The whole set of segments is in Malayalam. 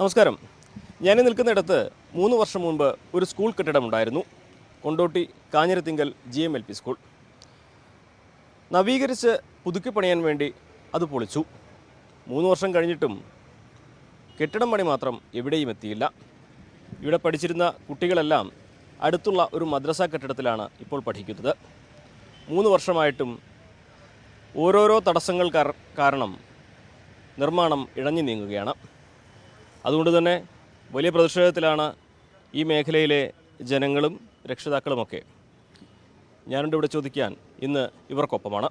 നമസ്കാരം. ഞാൻ നിൽക്കുന്നിടത്ത് മൂന്ന് വർഷം മുമ്പ് ഒരു school കെട്ടിടമുണ്ടായിരുന്നു Kondotty Kanhirathinkal G M L P school. നവീകരിച്ച് പുതുക്കി പണിയാൻ വേണ്ടി അത് പൊളിച്ചു. മൂന്ന് വർഷം കഴിഞ്ഞിട്ടും കെട്ടിടം പണി മാത്രം എവിടെയും എത്തിയില്ല. ഇവിടെ പഠിച്ചിരുന്ന കുട്ടികളെല്ലാം അടുത്തുള്ള ഒരു മദ്രസ കെട്ടിടത്തിലാണ് ഇപ്പോൾ പഠിക്കുന്നത്. മൂന്ന് വർഷമായിട്ടും ഓരോരോ തടസ്സങ്ങൾ കാരണം നിർമ്മാണം ഇഴഞ്ഞു നീങ്ങുകയാണ്. അതുകൊണ്ട് തന്നെ വലിയ പ്രതിഷേധത്തിലാണ് ഈ മേഖലയിലെ ജനങ്ങളും രക്ഷിതാക്കളുമൊക്കെ. ഞാനുണ്ട് ഇവിടെ ചോദിക്കാൻ ഇന്ന് ഇവർക്കൊപ്പമാണ്.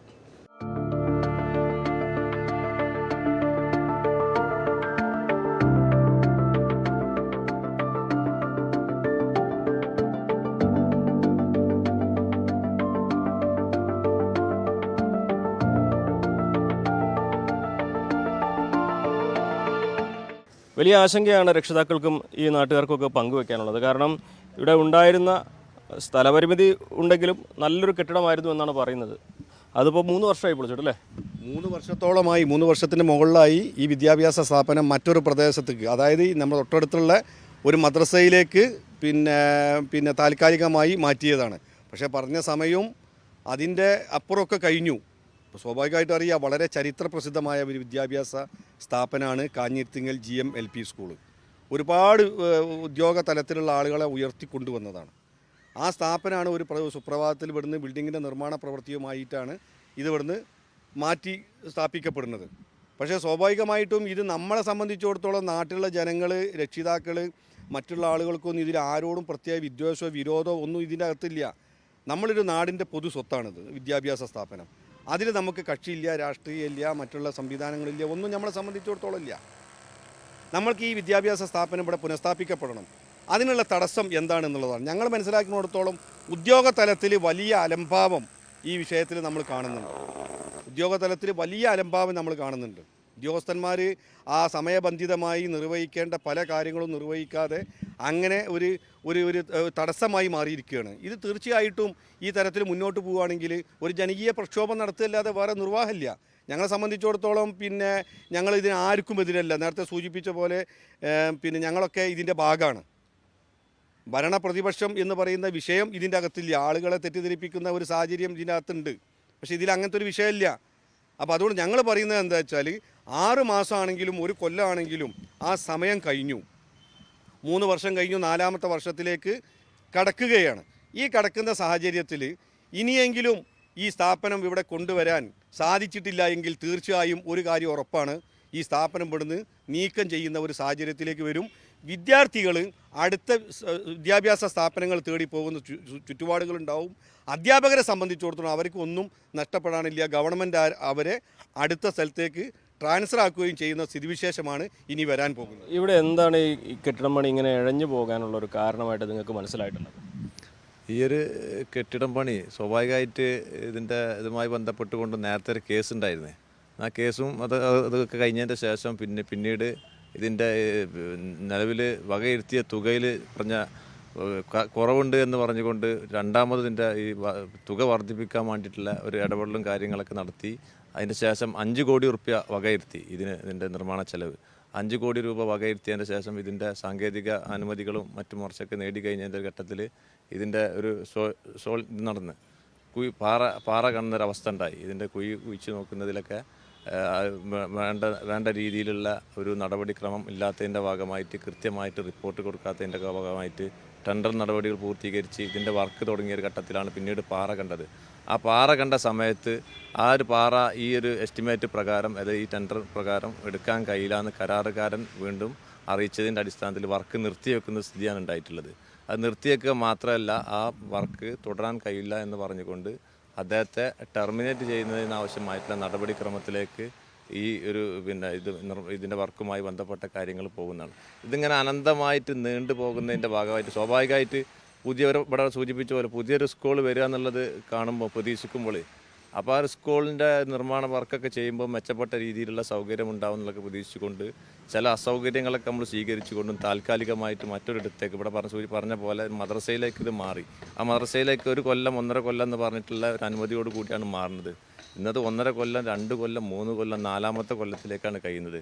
വലിയ ആശങ്കയാണ് രക്ഷിതാക്കൾക്കും ഈ നാട്ടുകാർക്കൊക്കെ പങ്കുവെക്കാനുള്ളത്. കാരണം ഇവിടെ ഉണ്ടായിരുന്ന സ്ഥലപരിമിതി ഉണ്ടെങ്കിലും നല്ലൊരു കെട്ടിടമായിരുന്നു എന്നാണ് പറയുന്നത്. അതിപ്പോൾ മൂന്ന് വർഷമായി പൊളിച്ചിട്ടല്ലേ? മൂന്ന് വർഷത്തോളമായി മൂന്ന് വർഷത്തിന് മുകളിലായി ഈ വിദ്യാഭ്യാസ സ്ഥാപനം മറ്റൊരു പ്രദേശത്തേക്ക് അതായത് നമ്മുടെ തൊട്ടടുത്തുള്ള ഒരു മദ്രസയിലേക്ക് പിന്നെ പിന്നെ താൽക്കാലികമായി മാറ്റിയതാണ്. പക്ഷേ പറഞ്ഞ സമയവും അതിന്റെ അപ്പുറമൊക്കെ കഴിഞ്ഞു. അപ്പോൾ സ്വാഭാവികമായിട്ടും അറിയാം വളരെ ചരിത്ര പ്രസിദ്ധമായ ഒരു വിദ്യാഭ്യാസ സ്ഥാപനമാണ് Kanhirathingal G M L P school. ഒരുപാട് ഉദ്യോഗ തലത്തിലുള്ള ആളുകളെ ഉയർത്തിക്കൊണ്ടുവന്നതാണ്. ആ സ്ഥാപനമാണ് ഒരു പ്ര- സുപ്രഭാതത്തിൽ ഇവിടുന്ന് ബിൽഡിങ്ങിന്റെ നിർമ്മാണ പ്രവൃത്തിയുമായിട്ടാണ് ഇത് ഇവിടുന്ന് മാറ്റി സ്ഥാപിക്കപ്പെടുന്നത്. പക്ഷേ സ്വാഭാവികമായിട്ടും ഇത് നമ്മളെ സംബന്ധിച്ചിടത്തോളം നാട്ടിലുള്ള ജനങ്ങൾ രക്ഷിതാക്കൾ മറ്റുള്ള ആളുകൾക്കൊന്നും ഇതിൽ ആരോടും പ്രത്യേക വിദ്വേഷമോ വിരോധമോ ഒന്നും ഇതിന്റെ അകത്തില്ല. നമ്മളൊരു നാടിന്റെ പൊതു സ്വത്താണിത് വിദ്യാഭ്യാസ സ്ഥാപനം. അതിൽ നമുക്ക് കക്ഷിയില്ല രാഷ്ട്രീയമില്ല മറ്റുള്ള സംവിധാനങ്ങളില്ല ഒന്നും നമ്മളെ സംബന്ധിച്ചിടത്തോളം ഇല്ല. നമ്മൾക്ക് ഈ വിദ്യാഭ്യാസ സ്ഥാപനം ഇവിടെ പുനഃസ്ഥാപിക്കപ്പെടണം. അതിനുള്ള തടസ്സം എന്താണെന്നുള്ളതാണ്. ഞങ്ങൾ മനസ്സിലാക്കുന്നിടത്തോളം ഉദ്യോഗ തലത്തിൽ വലിയ അലംഭാവം ഈ വിഷയത്തിൽ നമ്മൾ കാണുന്നുണ്ട്. ഉദ്യോഗ തലത്തിൽ വലിയ അലംഭാവം നമ്മൾ കാണുന്നുണ്ട്. ഉദ്യോഗസ്ഥന്മാർ ആ സമയബന്ധിതമായി നിർവഹിക്കേണ്ട പല കാര്യങ്ങളും നിർവഹിക്കാതെ അങ്ങനെ ഒരു ഒരു ഒരു തടസ്സമായി മാറിയിരിക്കുകയാണ്. ഇത് തീർച്ചയായിട്ടും ഈ തരത്തിൽ മുന്നോട്ട് പോവുകയാണെങ്കിൽ ഒരു ജനകീയ പ്രക്ഷോഭം നടത്തുകയല്ലാതെ വേറെ നിർവാഹമില്ല. ഞങ്ങളെ സംബന്ധിച്ചിടത്തോളം പിന്നെ ഞങ്ങൾ ഇതിന് ആർക്കും എതിരല്ല. നേരത്തെ സൂചിപ്പിച്ച പോലെ പിന്നെ ഞങ്ങളൊക്കെ ഇതിന്റെ ഭാഗമാണ്. ഭരണപ്രതിപക്ഷം എന്ന് പറയുന്ന വിഷയം ഇതിന്റെ അകത്തില്ല. ആളുകളെ തെറ്റിദ്ധരിപ്പിക്കുന്ന ഒരു സാഹചര്യം ഇതിന്റെ അകത്തുണ്ട് പക്ഷേ ഇതിൽ അങ്ങനത്തെ ഒരു വിഷയമില്ല. അപ്പോൾ അതുകൊണ്ട് ഞങ്ങൾ പറയുന്നത് എന്താ വെച്ചാൽ ആറ് മാസമാണെങ്കിലും ഒരു കൊല്ലമാണെങ്കിലും ആ സമയം കഴിഞ്ഞു. മൂന്ന് വർഷം കഴിഞ്ഞു നാലാമത്തെ വർഷത്തിലേക്ക് കടക്കുകയാണ്. ഈ കടക്കുന്ന സാഹചര്യത്തിൽ ഇനിയെങ്കിലും ഈ സ്ഥാപനം ഇവിടെ കൊണ്ടുവരാൻ സാധിച്ചിട്ടില്ല എങ്കിൽ തീർച്ചയായും ഒരു കാര്യം ഉറപ്പാണ് ഈ സ്ഥാപനം ഇവിടുന്ന് നീക്കം ചെയ്യുന്ന ഒരു സാഹചര്യത്തിലേക്ക് വരും. വിദ്യാർത്ഥികൾ അടുത്ത വിദ്യാഭ്യാസ സ്ഥാപനങ്ങൾ തേടി പോകുന്ന ചുറ്റുപാടുകളുണ്ടാവും. അധ്യാപകരെ സംബന്ധിച്ചിടത്തോളം അവർക്ക് ഒന്നും നഷ്ടപ്പെടാനില്ല. ഗവൺമെന്റ് അവരെ അടുത്ത സ്ഥലത്തേക്ക് ട്രാൻസ്ഫർ ആക്കുകയും ചെയ്യുന്ന സ്ഥിതിവിശേഷമാണ് ഇനി വരാൻ പോകുന്നത്. ഇവിടെ എന്താണ് ഈ ഈ കെട്ടിടം പണി ഇങ്ങനെ ഇഴഞ്ഞു പോകാനുള്ള ഒരു കാരണമായിട്ട് നിങ്ങൾക്ക് മനസ്സിലായിട്ടുള്ളത്? ഈ ഒരു കെട്ടിടം പണി സ്വാഭാവികമായിട്ട് ഇതിന്റെ ഇതുമായി ബന്ധപ്പെട്ടുകൊണ്ട് നേരത്തെ ഒരു കേസ് ഉണ്ടായിരുന്നേ ആ കേസും അത് അതൊക്കെ കഴിഞ്ഞതിന്റെ ശേഷം പിന്നെ പിന്നീട് ഇതിന്റെ നിലവിൽ വകയിരുത്തിയ തുകയിൽ പറഞ്ഞ കുറവുണ്ട് എന്ന് പറഞ്ഞുകൊണ്ട് രണ്ടാമത് ഇതിന്റെ ഈ തുക വർദ്ധിപ്പിക്കാൻ വേണ്ടിയിട്ടുള്ള ഒരു ഇടപെടലും കാര്യങ്ങളൊക്കെ നടത്തി. അതിന് ശേഷം അഞ്ച് കോടി റുപ്യ വകയിരുത്തി ഇതിന് ഇതിന്റെ നിർമ്മാണ ചെലവ്. അഞ്ച് കോടി രൂപ വകയിരുത്തിയതിന് ശേഷം ഇതിന്റെ സാങ്കേതിക അനുമതികളും മറ്റു മറിച്ചൊക്കെ നേടിക്കഴിഞ്ഞതിന്റെ ഘട്ടത്തിൽ ഇതിന്റെ ഒരു സോ സോൾ നടന്ന്. കുഴി പാറ പാറ കാണുന്നൊരവസ്ഥ ഉണ്ടായി. ഇതിന്റെ കുഴി കുഴിച്ച് നോക്കുന്നതിലൊക്കെ വേണ്ട വേണ്ട രീതിയിലുള്ള ഒരു നടപടിക്രമം ഇല്ലാത്തതിന്റെ ഭാഗമായിട്ട് കൃത്യമായിട്ട് റിപ്പോർട്ട് കൊടുക്കാത്തതിന്റെ ഭാഗമായിട്ട് ടെൻഡർ നടപടികൾ പൂർത്തീകരിച്ച് ഇതിന്റെ വർക്ക് തുടങ്ങിയ ഒരു ഘട്ടത്തിലാണ് പിന്നീട് പാറ കണ്ടത്. ആ പാറ കണ്ട സമയത്ത് ആ ഒരു പാറ ഈ ഒരു എസ്റ്റിമേറ്റ് പ്രകാരം അതായത് ഈ ടെൻഡർ പ്രകാരം എടുക്കാൻ കഴിയില്ല എന്ന് കരാറുകാരൻ വീണ്ടും അറിയിച്ചതിന്റെ അടിസ്ഥാനത്തിൽ വർക്ക് നിർത്തിവെക്കുന്ന സ്ഥിതിയാണ് ഉണ്ടായിട്ടുള്ളത്. അത് നിർത്തിവെക്കുക മാത്രമല്ല ആ വർക്ക് തുടരാൻ കഴിയില്ല എന്ന് പറഞ്ഞുകൊണ്ട് അദ്ദേഹത്തെ ടെർമിനേറ്റ് ചെയ്യുന്നതിന് ആവശ്യമായിട്ടുള്ള നടപടിക്രമത്തിലേക്ക് ഈ ഒരു പിന്നെ ഇത് ഇതിന്റെ വർക്കുമായി ബന്ധപ്പെട്ട കാര്യങ്ങൾ പോകുന്നതാണ്. ഇതിങ്ങനെ അനന്തമായിട്ട് നീണ്ടു പോകുന്നതിന്റെ ഭാഗമായിട്ട് സ്വാഭാവികമായിട്ട് പുതിയൊരു ഇവിടെ സൂചിപ്പിച്ച പോലെ പുതിയൊരു സ്കൂൾ വരിക എന്നുള്ളത് കാണുമ്പോൾ പ്രതീക്ഷിക്കുമ്പോൾ അപ്പോൾ ആ സ്കൂളിന്റെ നിർമ്മാണ വർക്കൊക്കെ ചെയ്യുമ്പോൾ മെച്ചപ്പെട്ട രീതിയിലുള്ള സൗകര്യം ഉണ്ടാവും എന്നൊക്കെ പ്രതീക്ഷിച്ചുകൊണ്ട് ചില അസൗകര്യങ്ങളൊക്കെ നമ്മൾ സ്വീകരിച്ചുകൊണ്ടും താൽക്കാലികമായിട്ട് മറ്റൊരിടത്തേക്ക് ഇവിടെ പറഞ്ഞ സൂചി പറഞ്ഞ പോലെ മദ്രസയിലേക്ക് ഇത് മാറി. ആ മദ്രസയിലേക്ക് ഒരു കൊല്ലം ഒന്നര കൊല്ലം എന്ന് പറഞ്ഞിട്ടുള്ള ഒരു അനുമതിയോട് കൂടിയാണ് മാറുന്നത്. ഇന്നത് ഒന്നര കൊല്ലം രണ്ട് കൊല്ലം മൂന്ന് കൊല്ലം നാലാമത്തെ കൊല്ലത്തിലേക്കാണ് കഴിയുന്നത്.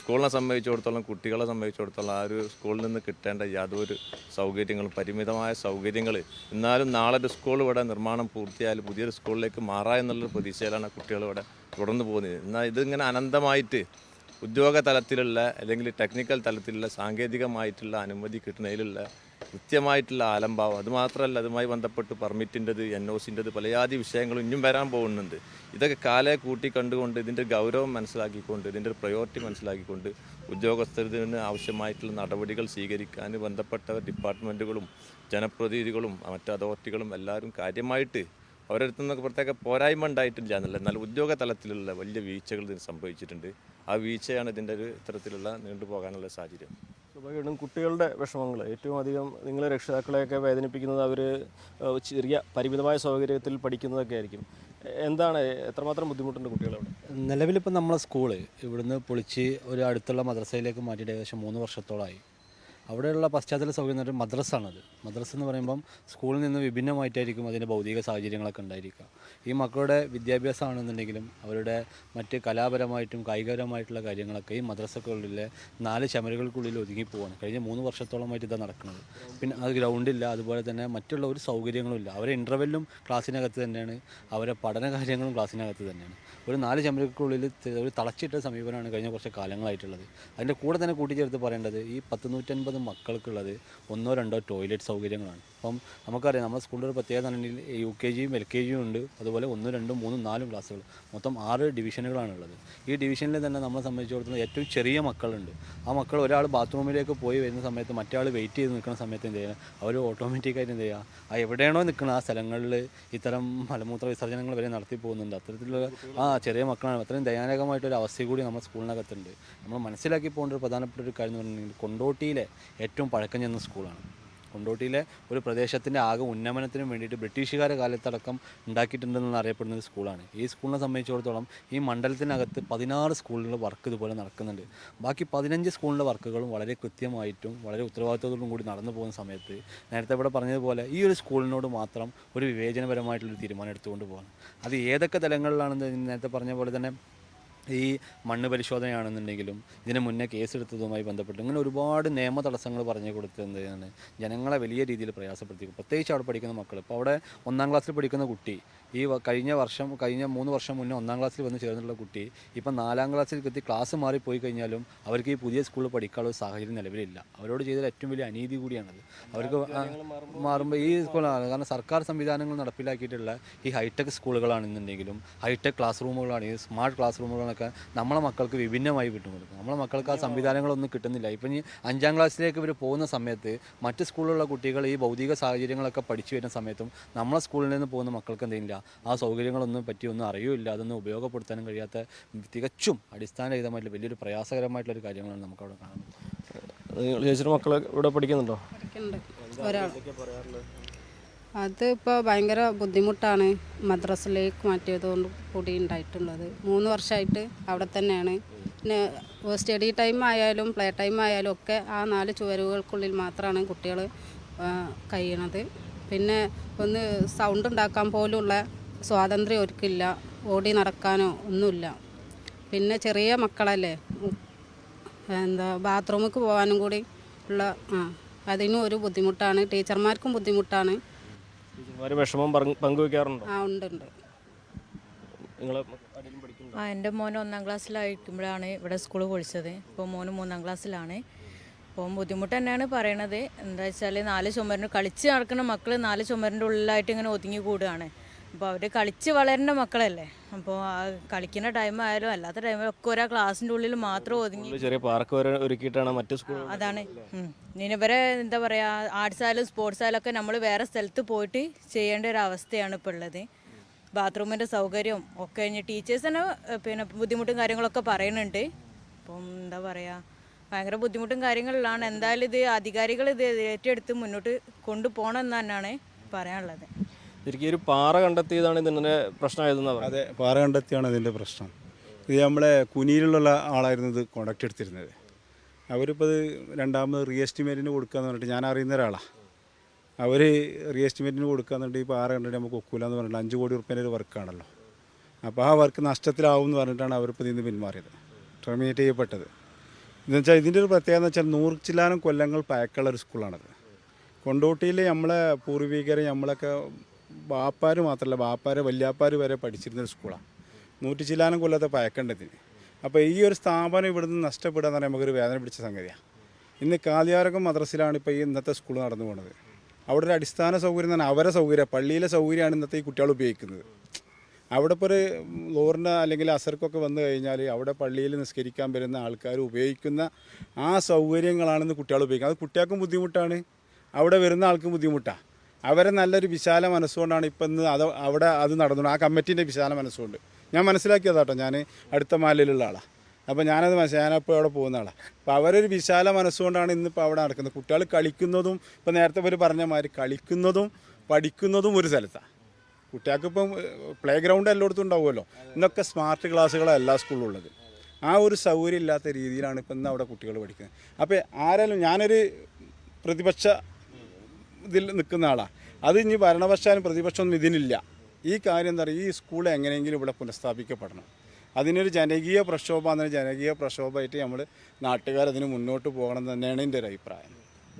സ്കൂളിനെ സംബന്ധിച്ചിടത്തോളം കുട്ടികളെ സംബന്ധിച്ചിടത്തോളം ആ ഒരു സ്കൂളിൽ നിന്ന് കിട്ടേണ്ട യാതൊരു സൗകര്യങ്ങളും പരിമിതമായ സൗകര്യങ്ങൾ എന്നാലും നാളെ ഒരു സ്കൂൾ ഇവിടെ നിർമ്മാണം പൂർത്തിയായാൽ പുതിയൊരു സ്കൂളിലേക്ക് മാറാ എന്നുള്ളൊരു പ്രതീക്ഷയിലാണ് കുട്ടികൾ ഇവിടെ തുടർന്ന് പോകുന്നത്. എന്നാൽ ഇതിങ്ങനെ അനന്തമായിട്ട് ഉദ്യോഗ തലത്തിലുള്ള അല്ലെങ്കിൽ ടെക്നിക്കൽ തലത്തിലുള്ള സാങ്കേതികമായിട്ടുള്ള അനുമതി കിട്ടുന്നതിലുള്ള കൃത്യമായിട്ടുള്ള ആലംഭാവം. അതുമാത്രമല്ല അതുമായി ബന്ധപ്പെട്ട് പെർമിറ്റിന്റെത് എൻ ഒ സിന്റെത് പലയാതി വിഷയങ്ങളും ഇനിയും വരാൻ പോകുന്നുണ്ട്. ഇതൊക്കെ കാലെ കൂട്ടി കണ്ടുകൊണ്ട് ഇതിന്റെ ഗൗരവം മനസ്സിലാക്കിക്കൊണ്ട് ഇതിന്റെ പ്രയോറിറ്റി മനസ്സിലാക്കിക്കൊണ്ട് ഉദ്യോഗസ്ഥരിതിന് ആവശ്യമായിട്ടുള്ള നടപടികൾ സ്വീകരിക്കാൻ ബന്ധപ്പെട്ട ഡിപ്പാർട്ട്മെന്റുകളും ജനപ്രതിനിധികളും മറ്റ് അതോറിറ്റികളും എല്ലാവരും കാര്യമായിട്ട് അവരടുത്ത് നിന്നൊക്കെ പ്രത്യേക പോരായ്മ ഉണ്ടായിട്ടില്ല എന്നല്ല. എന്നാൽ ഉദ്യോഗ തലത്തിലുള്ള വലിയ വീഴ്ചകൾ ഇതിന് സംഭവിച്ചിട്ടുണ്ട്. ആ വീഴ്ചയാണ് ഇതിന്റെ ഒരു ഇത്തരത്തിലുള്ള നീണ്ടുപോകാനുള്ള സാഹചര്യം. സ്വാഭാവികമായിട്ടും കുട്ടികളുടെ വിഷമങ്ങൾ ഏറ്റവും അധികം നിങ്ങളെ രക്ഷിതാക്കളെയൊക്കെ വേദനിപ്പിക്കുന്നത് അവർ ചെറിയ പരിമിതമായ സൗകര്യത്തിൽ പഠിക്കുന്നതൊക്കെ ആയിരിക്കും. എന്താണ് എത്രമാത്രം ബുദ്ധിമുട്ടുണ്ട് കുട്ടികളവിടെ? നിലവിലിപ്പോൾ നമ്മളെ സ്കൂൾ ഇവിടുന്ന് പൊളിച്ച് ഒരു അടുത്തുള്ള മദ്രസയിലേക്ക് മാറ്റിയിട്ട് ഏകദേശം മൂന്ന് വർഷത്തോളമായി അവിടെയുള്ള പശ്ചാത്തല സൗകര്യം എന്ന് പറഞ്ഞാൽ മദ്രസാണത് മദ്രസ എന്ന് പറയുമ്പം സ്കൂളിൽ നിന്ന് വിഭിന്നമായിട്ടായിരിക്കും അതിന്റെ ഭൗതിക സാഹചര്യങ്ങളൊക്കെ ഉണ്ടായിരിക്കുക. ഈ മക്കളുടെ വിദ്യാഭ്യാസമാണെന്നുണ്ടെങ്കിലും അവരുടെ മറ്റ് കലാപരമായിട്ടും കായികപരമായിട്ടുള്ള കാര്യങ്ങളൊക്കെ ഈ മദ്രസക്കുള്ളിലെ നാല് ചമരകൾക്കുള്ളിൽ ഒതുങ്ങി പോവാണ്. കഴിഞ്ഞ മൂന്ന് വർഷത്തോളമായിട്ട് ഇതാണ് നടക്കുന്നത്. പിന്നെ അത് ഗ്രൗണ്ടില്ല അതുപോലെ തന്നെ മറ്റുള്ള ഒരു സൗകര്യങ്ങളും ഇല്ല. അവരെ ഇന്റർവെല്ലും ക്ലാസ്സിനകത്ത് തന്നെയാണ്. അവരെ പഠന കാര്യങ്ങളും ക്ലാസ്സിനകത്ത് തന്നെയാണ്. ഒരു നാല് ചമരകൾക്കുള്ളിൽ ഒരു തളച്ചിട്ട സമീപനമാണ് കഴിഞ്ഞ കുറച്ച് കാലങ്ങളായിട്ടുള്ളത്. അതിന്റെ കൂടെ തന്നെ കൂട്ടിച്ചേർത്ത് പറയേണ്ടത് ഈ പത്ത് നൂറ്റൻപത് മക്കൾക്കുള്ളത് ഒന്നോ രണ്ടോ ടോയ്ലറ്റ് സൗകര്യങ്ങളാണ്. അപ്പം നമുക്കറിയാം നമ്മുടെ സ്കൂളിൽ ഒരു പ്രത്യേകത ഉണ്ടെങ്കിൽ യു കെ ജിയും എൽ കെ ജിയും ഉണ്ട്. അതുപോലെ ഒന്ന് രണ്ടും മൂന്നും നാലും ക്ലാസ്സുകൾ മൊത്തം ആറ് ഡിവിഷനുകളാണ് ഉള്ളത്. ഈ ഡിവിഷനിൽ തന്നെ നമ്മളെ സംബന്ധിച്ചിടത്തോളം ഏറ്റവും ചെറിയ മക്കളുണ്ട്. ആ മക്കൾ ഒരാൾ ബാത്റൂമിലേക്ക് പോയി വരുന്ന സമയത്ത് മറ്റേ ആൾ വെയിറ്റ് ചെയ്ത് നിൽക്കുന്ന സമയത്ത് എന്ത് ചെയ്യുക? അവർ ഓട്ടോമാറ്റിക്കായിട്ട് എന്ത് ചെയ്യുക? ആ എവിടെയാണോ നിൽക്കുന്ന ആ സ്ഥലങ്ങളിൽ ഇത്തരം മലമൂത്ര വിസർജനങ്ങൾ വരെ നടത്തി പോകുന്നുണ്ട്. അത്തരത്തിലുള്ള ആ ചെറിയ മക്കളാണ്. അത്രയും ദയാനകമായിട്ടൊരു അവസ്ഥ കൂടി നമ്മുടെ സ്കൂളിനകത്തുണ്ട് നമ്മൾ മനസ്സിലാക്കി പോകേണ്ട ഒരു പ്രധാനപ്പെട്ട ഒരു കാര്യം എന്ന് പറഞ്ഞിട്ടുണ്ടെങ്കിൽ കൊണ്ടോട്ടിയിലെ ഏറ്റവും പഴക്കം ചെന്ന സ്കൂളാണ്. കൊണ്ടോട്ടിയിലെ ഒരു പ്രദേശത്തിന്റെ ആകെ ഉന്നമനത്തിനും വേണ്ടിയിട്ട് ബ്രിട്ടീഷുകാരുടെ കാലത്തടക്കം ഉണ്ടാക്കിയിട്ടുണ്ടെന്ന് അറിയപ്പെടുന്ന ഒരു സ്കൂളാണ്. ഈ സ്കൂളിനെ സംബന്ധിച്ചിടത്തോളം ഈ മണ്ഡലത്തിനകത്ത് പതിനാറ് സ്കൂളുകൾ വർക്ക് ഇതുപോലെ നടക്കുന്നുണ്ട്. ബാക്കി പതിനഞ്ച് സ്കൂളിന്റെ വർക്കുകളും വളരെ കൃത്യമായിട്ടും വളരെ ഉത്തരവാദിത്വത്തോടും കൂടി നടന്നു പോകുന്ന സമയത്ത് നേരത്തെ ഇവിടെ പറഞ്ഞതുപോലെ ഈ ഒരു സ്കൂളിനോട് മാത്രം ഒരു വിവേചനപരമായിട്ടുള്ളൊരു തീരുമാനം എടുത്തുകൊണ്ട് പോകണം അത് ഏതൊക്കെ തലങ്ങളിലാണെന്ന് നേരത്തെ പറഞ്ഞ പോലെ തന്നെ ഈ മണ്ണ് പരിശോധനയാണെന്നുണ്ടെങ്കിലും ഇതിന് മുന്നേ കേസെടുത്തതുമായി ബന്ധപ്പെട്ട് ഇങ്ങനെ ഒരുപാട് നിയമ തടസ്സങ്ങൾ പറഞ്ഞു കൊടുത്തതാണ് ജനങ്ങളെ വലിയ രീതിയിൽ പ്രയാസപ്പെടുത്തി പ്രത്യേകിച്ച് അവിടെ പഠിക്കുന്ന മക്കൾ ഇപ്പോൾ അവിടെ ഒന്നാം ക്ലാസ്സിൽ പഠിക്കുന്ന കുട്ടി ഈ കഴിഞ്ഞ വർഷം കഴിഞ്ഞ മൂന്ന് വർഷം മുന്നേ ഒന്നാം ക്ലാസ്സിൽ വന്ന് ചേർന്നിട്ടുള്ള കുട്ടി ഇപ്പം നാലാം ക്ലാസ്സിൽ എത്തി ക്ലാസ് മാറിപ്പോയി കഴിഞ്ഞാലും അവർക്ക് ഈ പുതിയ സ്കൂളിൽ പഠിക്കാനുള്ള സാഹചര്യം നിലവിലില്ല. അവരോട് ചെയ്തത് ഏറ്റവും വലിയ അനീതി കൂടിയാണത്. അവർക്ക് മാറുമ്പോൾ ഈ സ്കൂളാണ് കാരണം സർക്കാർ സംവിധാനങ്ങൾ നടപ്പിലാക്കിയിട്ടുള്ള ഈ ഹൈടെക് സ്കൂളുകളാണെന്നുണ്ടെങ്കിലും ഹൈടെക് ക്ലാസ് റൂമുകളാണ് സ്മാർട്ട് ക്ലാസ് റൂമുകളൊക്കെ നമ്മളെ മക്കൾക്ക് വിഭിന്നമായി കിട്ടുന്നുണ്ട് നമ്മളെ മക്കൾക്ക് ആ സംവിധാനങ്ങളൊന്നും കിട്ടുന്നില്ല ഇപ്പം ഇനി അഞ്ചാം ക്ലാസ്സിലേക്ക് ഇവർ പോകുന്ന സമയത്ത് മറ്റ് സ്കൂളിലുള്ള കുട്ടികൾ ഈ ഭൗതിക സാഹചര്യങ്ങളൊക്കെ പഠിച്ചു വരുന്ന സമയത്തും നമ്മളെ സ്കൂളിൽ നിന്ന് പോകുന്ന മക്കൾക്ക് എന്തെയില്ല ആ സൗകര്യങ്ങളൊന്നും പറ്റിയൊന്നും അറിയില്ല അതൊന്നും ഉപയോഗപ്പെടുത്താനും കഴിയാത്ത തികച്ചും അടിസ്ഥാനരഹിതമായിട്ടുള്ള വലിയൊരു പ്രയാസകരമായിട്ടുള്ള ഒരു കാര്യങ്ങളാണ് നമുക്കവിടെ കാണുന്നത് ചേച്ചിയുടെ മക്കൾ ഇവിടെ പഠിക്കുന്നുണ്ടോ പഠിക്കുന്നുണ്ട് ഒരാൾ അത് ഇപ്പോൾ ഭയങ്കര ബുദ്ധിമുട്ടാണ് മദ്രസയിലേക്ക് മാറ്റിയതുകൊണ്ട് കൂടി ഉണ്ടായിട്ടുള്ളത്. മൂന്ന് വർഷമായിട്ട് അവിടെ തന്നെയാണ്. പിന്നെ സ്റ്റഡി ടൈം ആയാലും പ്ലേ ടൈം ആയാലും ഒക്കെ ആ നാല് ചുവരുകൾക്കുള്ളിൽ മാത്രമാണ് കുട്ടികൾ കഴിയണത്. പിന്നെ ഒന്ന് സൗണ്ട് ഉണ്ടാക്കാൻ പോലുള്ള സ്വാതന്ത്ര്യം ഒരുക്കില്ല ഓടി നടക്കാനോ ഒന്നുമില്ല. പിന്നെ ചെറിയ മക്കളല്ലേ? എന്താ ബാത്റൂമിലേക്ക് പോകാനും കൂടി ഉള്ള ആ അതിനും ഒരു ബുദ്ധിമുട്ടാണ്. ടീച്ചർമാർക്കും ബുദ്ധിമുട്ടാണ്. വിഷമം പങ്കുവെക്കാറുണ്ടോ? ആ ഉണ്ട് ഉണ്ട്. നിങ്ങൾ പഠിക്കുന്നുണ്ടോ? ആ എന്റെ മോൻ ഒന്നാം ക്ലാസ്സിലായിരിക്കുമ്പോഴാണ് ഇവിടെ സ്കൂൾ പൊളിച്ചത്. ഇപ്പോൾ മോന് മൂന്നാം ക്ലാസ്സിലാണ്. അപ്പം ബുദ്ധിമുട്ട് തന്നെയാണ് പറയണത്. എന്താ വെച്ചാൽ നാല് ചുമരിന് കളിച്ച് നടക്കുന്ന മക്കൾ നാല് ചുമരിന്റെ ഉള്ളിലായിട്ട് ഇങ്ങനെ ഒതുങ്ങി കൂടുകയാണ് അപ്പോൾ അവർ കളിച്ച് വളരേണ്ട മക്കളല്ലേ? അപ്പോൾ ആ കളിക്കുന്ന ടൈം ആയാലും അല്ലാത്ത ടൈമിലൊക്കെ ഒരാ ക്ലാസ്സിന്റെ ഉള്ളിൽ മാത്രം ഒതുങ്ങി ചെറിയ പാർക്ക് വരെ ഒരുക്കിയിട്ടാണ് മറ്റു സ്കൂൾ അതാണ്. ഇനിവരെ ഇനി വരെ എന്താ പറയുക ആർട്സ് ആയാലും സ്പോർട്സ് ആയാലും ഒക്കെ നമ്മൾ വേറെ സ്ഥലത്ത് പോയിട്ട് ചെയ്യേണ്ട ഒരു അവസ്ഥയാണ് ഇപ്പോൾ ഉള്ളത് ബാത്റൂമിന്റെ സൗകര്യവും ഒക്കെ കഴിഞ്ഞ് ടീച്ചേഴ്സ് തന്നെ പിന്നെ ബുദ്ധിമുട്ടും കാര്യങ്ങളൊക്കെ പറയുന്നുണ്ട്. അപ്പം എന്താ പറയുക ഭയങ്കര ബുദ്ധിമുട്ടും കാര്യങ്ങളിലാണ്. എന്തായാലും ഇത് അധികാരികൾ ഇത് ഏറ്റെടുത്ത് മുന്നോട്ട് കൊണ്ടുപോകണം എന്ന് തന്നെയാണ് പറയാനുള്ളത്. ശരിക്കും ഒരു പാറ കണ്ടെത്തിയതാണ് ഇതിന്റെ പ്രശ്നം പറയുന്നത്. അതെ പാറ കണ്ടെത്തിയാണ് ഇതിന്റെ പ്രശ്നം. ഇത് നമ്മളെ കുനിയിലുള്ള ആളായിരുന്നു ഇത് കോണ്ടാക്ട് എടുത്തിരുന്നത്. അവരിപ്പോൾ ഇത് രണ്ടാമത് റീ എസ്റ്റിമേറ്റിന് കൊടുക്കാന്ന് പറഞ്ഞിട്ട് ഞാൻ അറിയുന്ന ഒരാളാണ് അവർ റീ എസ്റ്റിമേറ്റിന് കൊടുക്കാന്ന് പറഞ്ഞിട്ട് ഈ പാറ കണ്ടിട്ട് നമുക്ക് ഒക്കൂല എന്ന് പറഞ്ഞിട്ട് അഞ്ച് കോടി റുപ്യേന്റെ ഒരു വർക്കാണല്ലോ. അപ്പോൾ ആ വർക്ക് നഷ്ടത്തിലാവും എന്ന് പറഞ്ഞിട്ടാണ് അവരിപ്പോൾ ഇതിൽ നിന്ന് പിന്മാറിയത്. ടെർമിനേറ്റ് ചെയ്യപ്പെട്ടത്. എന്ന് വെച്ചാൽ ഇതിന്റെ ഒരു പ്രത്യേകത എന്ന് വെച്ചാൽ നൂറ് ചില്ലാനും കൊല്ലങ്ങൾ പഴക്കമുള്ള ഒരു സ്കൂളാണത് കൊണ്ടോട്ടിയിൽ നമ്മളെ പൂർവികർ നമ്മളൊക്കെ ബാപ്പാർ മാത്രമല്ല ബാപ്പാർ വല്യാപ്പാർ വരെ പഠിച്ചിരുന്ന ഒരു സ്കൂളാണ് നൂറ്റി ചില്ലാനം കൊല്ലത്തെ പഴക്കേണ്ടതിന് അപ്പോൾ ഈ ഒരു സ്ഥാപനം ഇവിടുന്ന് നഷ്ടപ്പെടുക എന്ന് നമുക്കൊരു വേദന പിടിച്ച സംഗതിയാണ് ഇന്ന് കാലിയാരകം മദ്രസിലാണ് ഇപ്പോൾ ഈ ഇന്നത്തെ സ്കൂൾ നടന്നു പോകുന്നത് അവിടെ ഒരു അടിസ്ഥാന സൗകര്യം പറഞ്ഞാൽ അവരെ സൗകര്യം. പള്ളിയിലെ സൗകര്യമാണ് ഇന്നത്തെ ഈ കുട്ടികൾ ഉപയോഗിക്കുന്നത്. അവിടെ ഇപ്പോൾ ഒരു ലോറിന് അല്ലെങ്കിൽ അസർക്കൊക്കെ വന്നു കഴിഞ്ഞാൽ അവിടെ പള്ളിയിൽ നിസ്കരിക്കാൻ വരുന്ന ആൾക്കാർ ഉപയോഗിക്കുന്ന ആ സൗകര്യങ്ങളാണെന്ന് കുട്ടികൾ ഉപയോഗിക്കുന്നത്. അത് കുട്ടികൾക്കും ബുദ്ധിമുട്ടാണ്. അവിടെ വരുന്ന ആൾക്കും ബുദ്ധിമുട്ടാണ് അവരെ നല്ലൊരു വിശാല മനസ്സുകൊണ്ടാണ് ഇപ്പം ഇന്ന് അത് അവിടെ അത് നടന്നു ആ കമ്മിറ്റീന്റെ വിശാല മനസ്സുകൊണ്ട്. ഞാൻ മനസ്സിലാക്കിയതാട്ടോ ഞാൻ അടുത്ത മാലയിലുള്ള ആളാണ് അപ്പോൾ ഞാനത് മനസ്സിലായി ഞാനപ്പോൾ അവിടെ പോകുന്ന ആളാണ് അപ്പോൾ അവരൊരു വിശാല മനസ്സുകൊണ്ടാണ് ഇന്നിപ്പോൾ അവിടെ നടക്കുന്നത്. കുട്ടികൾ കളിക്കുന്നതും ഇപ്പോൾ നേരത്തെ ഇവർ പറഞ്ഞ മാതിരി കളിക്കുന്നതും പഠിക്കുന്നതും ഒരു സ്ഥലത്താണ് കുട്ടികൾക്ക് ഇപ്പം പ്ലേ ഗ്രൗണ്ട് എല്ലായിടത്തും ഉണ്ടാവുമല്ലോ. ഇന്നൊക്കെ സ്മാർട്ട് ക്ലാസ്സുകളാണ് എല്ലാ സ്കൂളിലും ഉള്ളത്. ആ ഒരു സൗകര്യം ഇല്ലാത്ത രീതിയിലാണ് ഇപ്പം ഇന്ന് അവിടെ കുട്ടികൾ പഠിക്കുന്നത്. അപ്പോൾ ആരായാലും ഞാനൊരു പ്രതിപക്ഷ ഇതിൽ നിൽക്കുന്ന ആളാണ് അത് ഇനി ഭരണപക്ഷാനും പ്രതിപക്ഷമൊന്നും ഇതിനില്ല. ഈ കാര്യം എന്താ പറയുക ഈ സ്കൂൾ എങ്ങനെയെങ്കിലും ഇവിടെ പുനഃസ്ഥാപിക്കപ്പെടണം. അതിനൊരു ജനകീയ പ്രക്ഷോഭം അതിന് ജനകീയ പ്രക്ഷോഭമായിട്ട് നമ്മൾ നാട്ടുകാർ അതിന് മുന്നോട്ട് പോകണം തന്നെയാണ് എന്റെ ഒരു അഭിപ്രായം.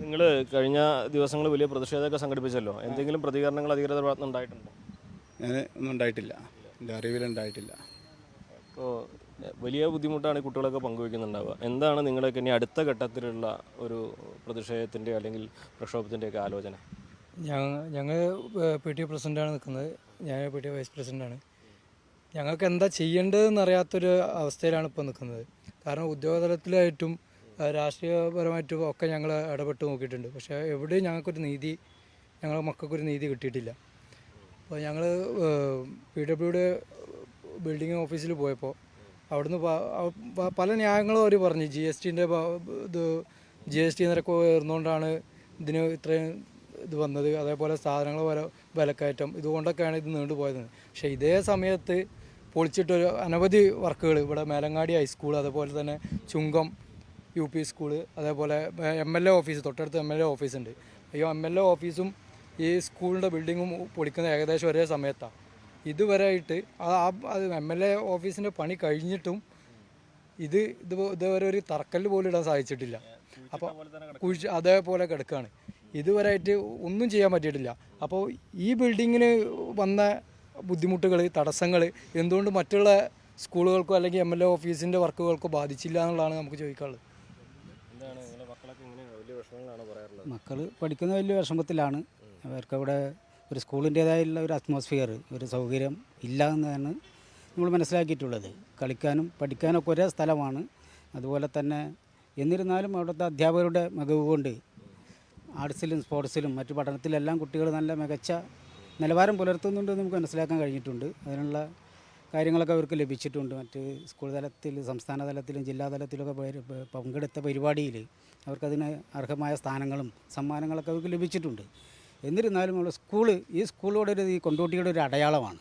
നിങ്ങൾ കഴിഞ്ഞ ദിവസങ്ങൾ വലിയ പ്രതിഷേധമൊക്കെ സംഘടിപ്പിച്ചല്ലോ? എന്തെങ്കിലും പ്രതികരണങ്ങൾ അധികൃതരുടെ ഭാഗത്തുനിന്ന് ഉണ്ടായിട്ടുണ്ടോ ഞാൻ ഒന്നും ഉണ്ടായിട്ടില്ല. എന്റെ അറിവിലുണ്ടായിട്ടില്ല അപ്പോൾ വലിയ ബുദ്ധിമുട്ടാണ് ഈ കുട്ടികളൊക്കെ പങ്കുവയ്ക്കുന്നുണ്ടാവുക. എന്താണ് നിങ്ങളൊക്കെ ഇനി അടുത്ത ഘട്ടത്തിലുള്ള ഒരു പ്രതിഷേധത്തിന്റെ അല്ലെങ്കിൽ പ്രക്ഷോഭത്തിന്റെയൊക്കെ ആലോചന? ഞങ്ങൾ പി ടി പ്രസിഡന്റാണ് നിൽക്കുന്നത്. ഞാൻ പി ടി വൈസ് പ്രസിഡന്റാണ് ഞങ്ങൾക്ക് എന്താ ചെയ്യേണ്ടതെന്ന് അറിയാത്തൊരു അവസ്ഥയിലാണ് ഇപ്പോൾ നിൽക്കുന്നത്. കാരണം ഉദ്യോഗതലത്തിലായിട്ടും രാഷ്ട്രീയപരമായിട്ടും ഒക്കെ ഞങ്ങൾ ഇടപെട്ട് നോക്കിയിട്ടുണ്ട്. പക്ഷേ എവിടെയും ഞങ്ങൾക്കൊരു നീതി ഞങ്ങളുടെ മക്കൾക്കൊരു നീതി കിട്ടിയിട്ടില്ല. അപ്പോൾ ഞങ്ങൾ പി ഡബ്ല്യുടെ ബിൽഡിംഗ് ഓഫീസിൽ പോയപ്പോൾ അവിടുന്ന് പല ന്യായങ്ങളും അവർ പറഞ്ഞു. ജി എസ് ടിന്റെ ഇത് ജി എസ് ടി നിരക്ക് ഉയർന്നുകൊണ്ടാണ് ഇതിന് ഇത്രയും ഇത് വന്നത്. അതേപോലെ സാധനങ്ങൾ വില വിലക്കയറ്റം ഇതുകൊണ്ടൊക്കെയാണ് ഇത് നീണ്ടുപോയത് പക്ഷേ ഇതേ സമയത്ത് പൊളിച്ചിട്ടൊരു അനവധി വർക്കുകൾ ഇവിടെ മേലങ്ങാടി ഹൈസ്കൂൾ അതേപോലെ തന്നെ ചുങ്കം യു പി സ്കൂൾ അതേപോലെ എം എൽ എ ഓഫീസ് തൊട്ടടുത്ത് എം എൽ എ ഓഫീസുണ്ട് അയ്യോ എം എൽ എ ഓഫീസും ഈ സ്കൂളിന്റെ ബിൽഡിങ്ങും പൊളിക്കുന്ന ഏകദേശം ഒരേ സമയത്താണ് ഇതുവരെ ആയിട്ട് ആ ആ- അത് എം എൽ എ ഓഫീസിന്റെ പണി കഴിഞ്ഞിട്ടും ഇത് ഇത് ഇതുവരെ ഒരു തറക്കല്ല് പോലും ഇടാൻ സാധിച്ചിട്ടില്ല. അപ്പോൾ കുഴിച്ച് അതേപോലെ കിടക്കുകയാണ് ഇതുവരെയായിട്ട് ഒന്നും ചെയ്യാൻ പറ്റിയിട്ടില്ല. അപ്പോൾ ഈ ബിൽഡിങ്ങിന് വന്ന ബുദ്ധിമുട്ടുകൾ തടസ്സങ്ങൾ എന്തുകൊണ്ട് മറ്റുള്ള സ്കൂളുകൾക്കോ അല്ലെങ്കിൽ എം എൽ എ ഓഫീസിന്റെ വർക്കുകൾക്കോ ബാധിച്ചില്ല എന്നുള്ളതാണ് നമുക്ക് ചോദിക്കാനുള്ളത്. എന്താണ് നിങ്ങളുടെ മക്കളൊക്കെ ഇങ്ങനെ വലിയ വിഷമങ്ങളാണ് പറയാറുള്ളത്? മക്കൾ പഠിക്കുന്ന വലിയ വിഷമത്തിലാണ്. അവർക്കവിടെ ഒരു സ്കൂളിന്റേതായുള്ള ഒരു അറ്റ്മോസ്ഫിയർ ഒരു സൗകര്യം ഇല്ല എന്നാണ് നമ്മൾ മനസ്സിലാക്കിയിട്ടുള്ളത്. കളിക്കാനും പഠിക്കാനൊക്കെ ഒരേ സ്ഥലമാണ്. അതുപോലെ തന്നെ എന്നിരുന്നാലും അവിടുത്തെ അധ്യാപകരുടെ മികവ് കൊണ്ട് ആർട്സിലും സ്പോർട്സിലും മറ്റു പഠനത്തിലെല്ലാം കുട്ടികൾ നല്ല മികച്ച നിലവാരം പുലർത്തുന്നുണ്ട് നമുക്ക് മനസ്സിലാക്കാൻ കഴിഞ്ഞിട്ടുണ്ട്. അതിനുള്ള കാര്യങ്ങളൊക്കെ അവർക്ക് ലഭിച്ചിട്ടുണ്ട്. മറ്റ് സ്കൂൾ തലത്തിൽ സംസ്ഥാന തലത്തിലും ജില്ലാ തലത്തിലൊക്കെ പങ്കെടുത്ത പരിപാടിയിൽ അവർക്കതിന് അർഹമായ സ്ഥാനങ്ങളും സമ്മാനങ്ങളൊക്കെ അവർക്ക് ലഭിച്ചിട്ടുണ്ട്. എന്നിരുന്നാലും നമ്മുടെ സ്കൂൾ ഈ സ്കൂളോടെ ഒരു ഈ കൊണ്ടോട്ടിയുടെ ഒരു അടയാളമാണ്.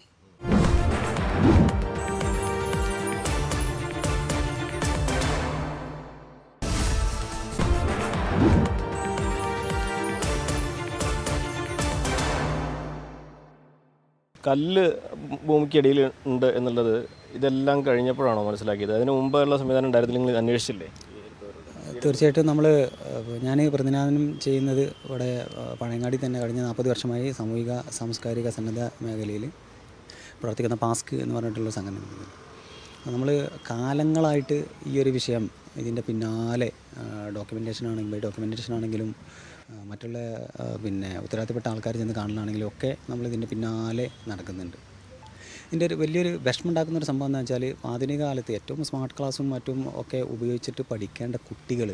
കല്ല് ഭൂമിക്കടിയിൽ ഉണ്ട് എന്നുള്ളത് ഇതെല്ലാം കഴിഞ്ഞപ്പോഴാണോ മനസ്സിലാക്കിയത്? അതിന് മുമ്പുള്ള സംവിധാനം ഉണ്ടായിരുന്നില്ലെങ്കിൽ അന്വേഷിച്ചില്ലേ? തീർച്ചയായിട്ടും നമ്മൾ ഞാൻ പ്രതിനിധാനം ചെയ്യുന്നത് ഇവിടെ പഴയങ്ങാടി തന്നെ കഴിഞ്ഞ നാൽപ്പത് വർഷമായി സാമൂഹിക സാംസ്കാരിക സന്നദ്ധ മേഖലയിൽ പ്രവർത്തിക്കുന്ന പാസ്ക് എന്ന് പറഞ്ഞിട്ടുള്ള സംഘടന നമ്മൾ കാലങ്ങളായിട്ട് ഈ ഒരു വിഷയം ഇതിന്റെ പിന്നാലെ ഡോക്യുമെന്റേഷൻ ആണെങ്കിലും ഡോക്യുമെന്റേഷൻ ആണെങ്കിലും മറ്റുള്ള പിന്നെ ഉത്തരവാദിത്തപ്പെട്ട ആൾക്കാർ ചെന്ന് കാണലാണെങ്കിലും ഒക്കെ നമ്മൾ ഇതിന്റെ പിന്നാലെ നടക്കുന്നുണ്ട്. ഇതിന്റെ ഒരു വലിയൊരു വിഷമം ഉണ്ടാക്കുന്ന ഒരു സംഭവം എന്ന് വെച്ചാൽ ആധുനിക കാലത്ത് ഏറ്റവും സ്മാർട്ട് ക്ലാസ്സും മറ്റും ഒക്കെ ഉപയോഗിച്ചിട്ട് പഠിക്കേണ്ട കുട്ടികൾ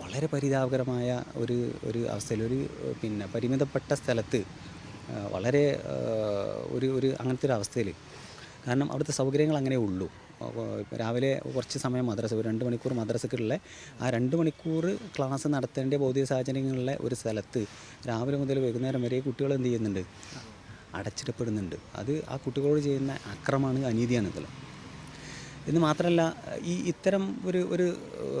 വളരെ പരിതാപകരമായ ഒരു ഒരു അവസ്ഥയിൽ ഒരു പിന്നെ പരിമിതപ്പെട്ട സ്ഥലത്ത് വളരെ ഒരു ഒരു അങ്ങനത്തെ ഒരു അവസ്ഥയിൽ. കാരണം അവിടുത്തെ സൗകര്യങ്ങൾ അങ്ങനെ ഉള്ളൂ. രാവിലെ കുറച്ച് സമയം മദ്രസ ഒരു രണ്ട് മണിക്കൂർ മദ്രസക്കുള്ള ആ രണ്ട് മണിക്കൂർ ക്ലാസ് നടത്തേണ്ട ഭൗതിക സാഹചര്യങ്ങളിലെ ഒരു സ്ഥലത്ത് രാവിലെ മുതൽ വൈകുന്നേരം വരെ കുട്ടികൾ എന്ത് ചെയ്യുന്നുണ്ട്? അടച്ചിടപ്പെടുന്നുണ്ട്. അത് ആ കുട്ടികളോട് ചെയ്യുന്ന അക്രമമാണ് അനീതിയാണ് ഇതിൽ എന്ന് മാത്രമല്ല ഈ ഇത്തരം ഒരു ഒരു